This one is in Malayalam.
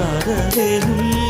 തകരരുൾ